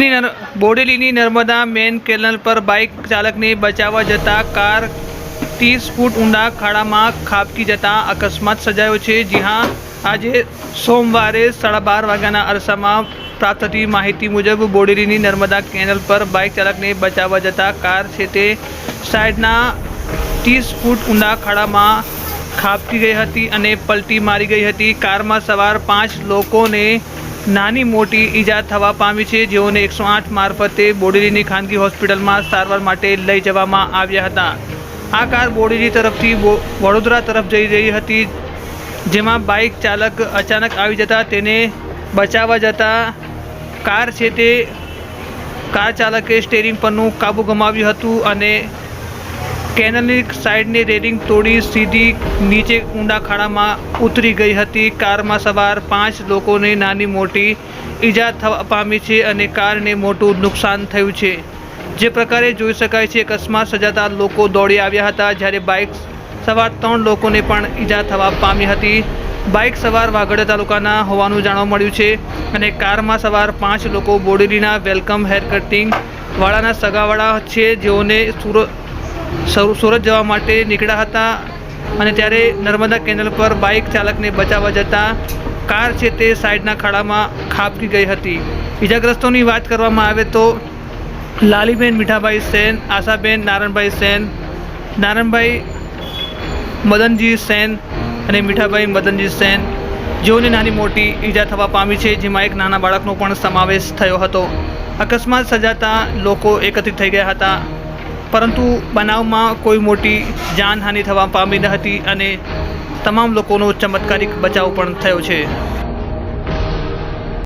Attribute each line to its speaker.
Speaker 1: બોડેલીની Narmada main canal પર bike ચાલકને બચાવવા જતા કાર ત્રીસ ફૂટ ઊંડા ખાડામાં ખાબકી જતા અકસ્માત સર્જાયો છે. જ્યાં આજે સોમવારે સાડા બાર વાગ્યાના અરસામાં પ્રાપ્ત થતી માહિતી મુજબ બોડેલીની નર્મદા કેનલ પર બાઇક ચાલકને બચાવવા જતા કાર છે તે સાઈડના ત્રીસ ફૂટ ઊંડા ખાડામાં ખાબકી ગઈ હતી અને પલટી મારી ગઈ હતી. કારમાં સવાર પાંચ લોકોને નાની મોટી ઈજા થવા પામી છે. જેઓને એકસો આઠ મારફતે બોડેલીની ખાનગી હોસ્પિટલમાં સારવાર માટે લઈ જવામાં આવ્યા હતા. આ કાર બોડેલી તરફથી વડોદરા તરફ જઈ રહી હતી. જેમાં બાઇક ચાલક અચાનક આવી જતા તેને બચાવવા જતા કાર છે તે, કાર ચાલકે સ્ટેરિંગ પરનું કાબુ ગુમાવ્યું હતું અને કેનલની સાઈડની રેલિંગ તોડી સીધી નીચે ઊંડા ખાડામાં ઉતરી ગઈ હતી. કારમાં સવાર પાંચ લોકોને નાની મોટી ઈજા થવા પામી છે અને કારને મોટું નુકસાન થયું છે. જે પ્રકારે જોઈ શકાય છે, અકસ્માત સજાતા લોકો દોડી આવ્યા હતા જ્યારે બાઇક સવાર ત્રણ લોકોને પણ ઈજા થવા પામી હતી. બાઇક સવાર વાગડ તાલુકાના હોવાનું જાણવા મળ્યું છે અને કારમાં સવાર પાંચ લોકો બોડેલીના વેલકમ હેર કટિંગ વાળાના સગાવાળા છે. જેઓને સુરત સુરત જવા માટે નીકળ્યા હતા અને ત્યારે નર્મદા કેનલ પર બાઇક ચાલકને બચાવવા જતાં કાર છે તે સાઈડના ખાડામાં ખાબકી ગઈ હતી. ઈજાગ્રસ્તોની વાત કરવામાં આવે તો લાલીબેન મીઠાભાઈ સેન, આશાબેન, નારણભાઈ સેન, નારણભાઈ મદનજી સેન અને મીઠાભાઈ મદનજી સેન જેઓને નાની મોટી ઈજા થવા પામી છે, જેમાં એક નાના બાળકનો પણ સમાવેશ થયો હતો. અકસ્માત સજાતા લોકો એકત્રિત થઈ ગયા હતા. પરંતુ બનાવમાં કોઈ મોટી જાનહાનિ થવા પામી ન હતી અને તમામ લોકોનો ચમત્કારિક બચાવ પણ થયો છે.